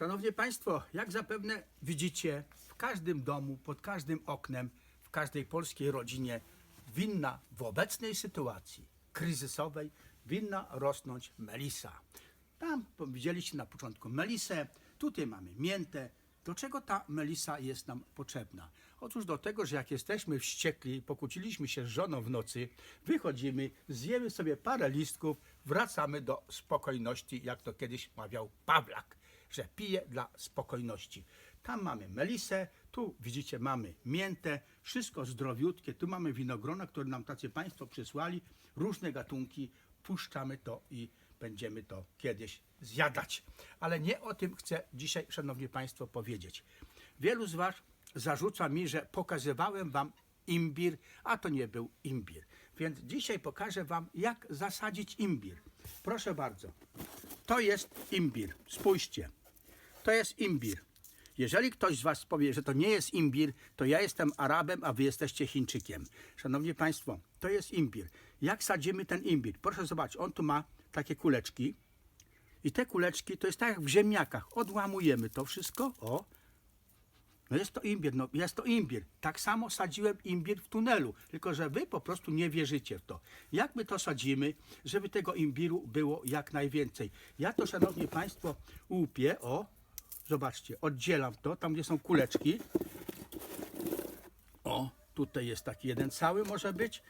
Szanowni Państwo, jak zapewne widzicie, w każdym domu, pod każdym oknem, w każdej polskiej rodzinie winna w obecnej sytuacji kryzysowej winna rosnąć melisa. Tam widzieliście na początku melisę, tutaj mamy miętę. Do czego ta melisa jest nam potrzebna? Otóż do tego, że jak jesteśmy wściekli, pokłóciliśmy się z żoną w nocy, wychodzimy, zjemy sobie parę listków, wracamy do spokojności, jak to kiedyś mawiał Pawlak, że pije dla spokojności. Tam mamy melisę, tu widzicie mamy miętę, wszystko zdrowiutkie, tu mamy winogrona, które nam tacy Państwo przysłali, różne gatunki, puszczamy to i będziemy to kiedyś zjadać. Ale nie o tym chcę dzisiaj, Szanowni Państwo, powiedzieć. Wielu z Was zarzuca mi, że pokazywałem Wam imbir, a to nie był imbir. Więc dzisiaj pokażę Wam, jak zasadzić imbir. Proszę bardzo. To jest imbir. Spójrzcie. To jest imbir. Jeżeli ktoś z Was powie, że to nie jest imbir, to ja jestem Arabem, a Wy jesteście Chińczykiem. Szanowni Państwo, to jest imbir. Jak sadzimy ten imbir? Proszę zobaczyć, on tu ma takie kuleczki. I te kuleczki to jest tak jak w ziemniakach. Odłamujemy to wszystko. O. No jest to imbir, no jest to imbir. Tak samo sadziłem imbir w tunelu, tylko że wy po prostu nie wierzycie w to. Jak my to sadzimy, żeby tego imbiru było jak najwięcej? Ja to, szanowni państwo, łupię, o, zobaczcie, oddzielam to, tam gdzie są kuleczki. O, tutaj jest taki jeden cały może być.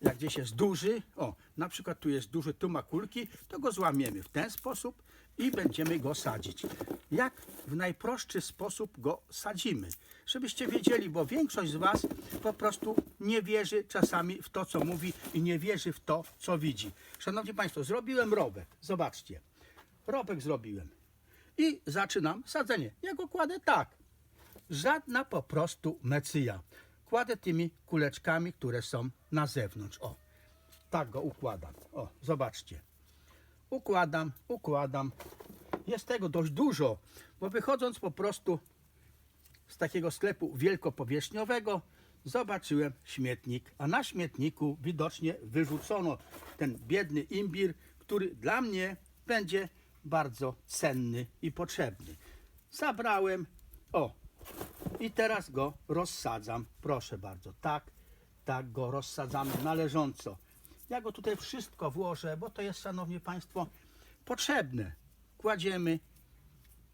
Jak gdzieś jest duży, o, na przykład tu jest duży, tu ma kulki, to go złamiemy w ten sposób i będziemy go sadzić. Jak w najprostszy sposób go sadzimy? Żebyście wiedzieli, bo większość z Was po prostu nie wierzy czasami w to, co mówi i nie wierzy w to, co widzi. Szanowni Państwo, zrobiłem robek. Zobaczcie. Robek zrobiłem. I zaczynam sadzenie. Ja go kładę tak. Żadna po prostu mecyja. Kładę tymi kuleczkami, które są na zewnątrz. O, tak go układam. O, zobaczcie. Układam, układam. Jest tego dość dużo, bo wychodząc po prostu z takiego sklepu wielkopowierzchniowego, zobaczyłem śmietnik, a na śmietniku widocznie wyrzucono ten biedny imbir, który dla mnie będzie bardzo cenny i potrzebny. Zabrałem, o, i teraz go rozsadzam. Proszę bardzo, tak, tak go rozsadzamy należąco. Ja go tutaj wszystko włożę, bo to jest, szanowni państwo, potrzebne. Kładziemy.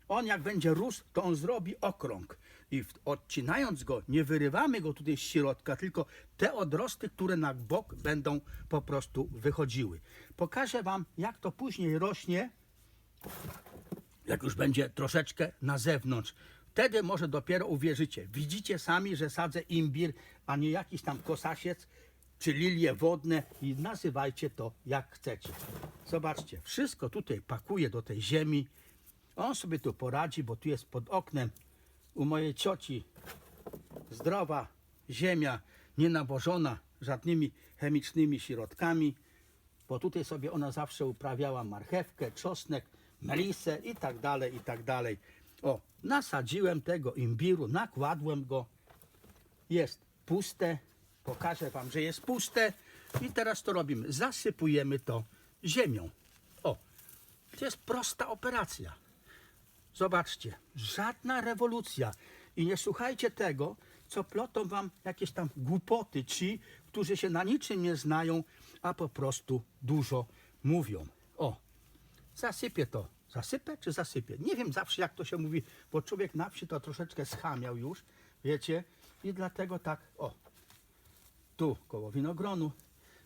On jak będzie rósł, to on zrobi okrąg. I odcinając go, nie wyrywamy go tutaj z środka, tylko te odrosty, które na bok będą po prostu wychodziły. Pokażę Wam, jak to później rośnie, jak już będzie troszeczkę na zewnątrz. Wtedy może dopiero uwierzycie. Widzicie sami, że sadzę imbir, a nie jakiś tam kosasiec czy lilie wodne i nazywajcie to jak chcecie. Zobaczcie, wszystko tutaj pakuję do tej ziemi. On sobie tu poradzi, bo tu jest pod oknem u mojej cioci zdrowa ziemia, nienawożona żadnymi chemicznymi środkami, bo tutaj sobie ona zawsze uprawiała marchewkę, czosnek, melisę i tak dalej, i tak dalej. O, nasadziłem tego imbiru, nakładłem go, jest puste, pokażę Wam, że jest puste i teraz to robimy, zasypujemy to ziemią. O, to jest prosta operacja. Zobaczcie, żadna rewolucja. I nie słuchajcie tego, co plotą wam jakieś tam głupoty ci, którzy się na niczym nie znają, a po prostu dużo mówią. O, zasypię to. Zasypę czy zasypię? Nie wiem zawsze jak to się mówi, bo człowiek na wsi to troszeczkę schamiał już, wiecie, i dlatego tak, o, tu koło winogronu,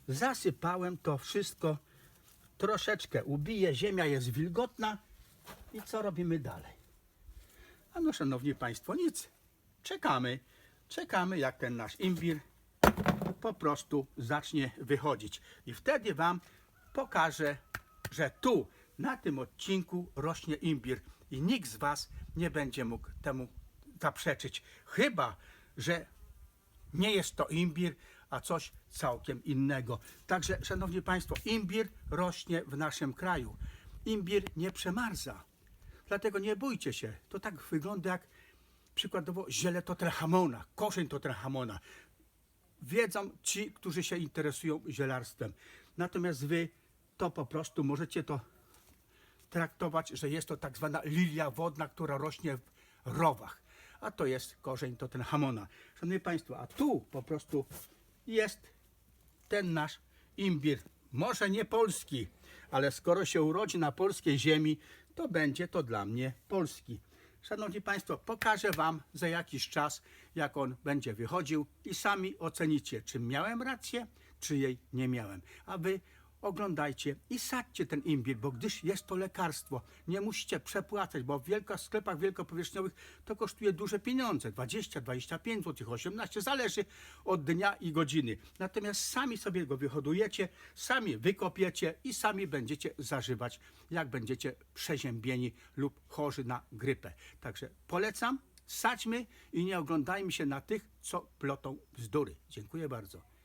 zasypałem to wszystko, troszeczkę ubiję, ziemia jest wilgotna i co robimy dalej? A no, szanowni państwo, nic. Czekamy, czekamy jak ten nasz imbir po prostu zacznie wychodzić. I wtedy wam pokażę, że tu, na tym odcinku rośnie imbir i nikt z was nie będzie mógł temu zaprzeczyć. Chyba, że nie jest to imbir, a coś całkiem innego. Także, szanowni państwo, imbir rośnie w naszym kraju. Imbir nie przemarza. Dlatego nie bójcie się. To tak wygląda jak przykładowo ziele Tottenhamona, korzeń Tottenhamona. Wiedzą ci, którzy się interesują zielarstwem. Natomiast wy to po prostu możecie to traktować, że jest to tak zwana lilia wodna, która rośnie w rowach. A to jest korzeń, to ten hamona. Szanowni Państwo, a tu po prostu jest ten nasz imbir. Może nie polski, ale skoro się urodzi na polskiej ziemi, to będzie to dla mnie polski. Szanowni Państwo, pokażę Wam za jakiś czas, jak on będzie wychodził i sami ocenicie, czy miałem rację, czy jej nie miałem. A Wy oglądajcie i sadźcie ten imbir, bo gdyż jest to lekarstwo, nie musicie przepłacać, bo w wielko, sklepach wielkopowierzchniowych to kosztuje duże pieniądze, 20, 25 zł, 18, zależy od dnia i godziny. Natomiast sami sobie go wyhodujecie, sami wykopiecie i sami będziecie zażywać, jak będziecie przeziębieni lub chorzy na grypę. Także polecam, sadźmy i nie oglądajmy się na tych, co plotą bzdury. Dziękuję bardzo.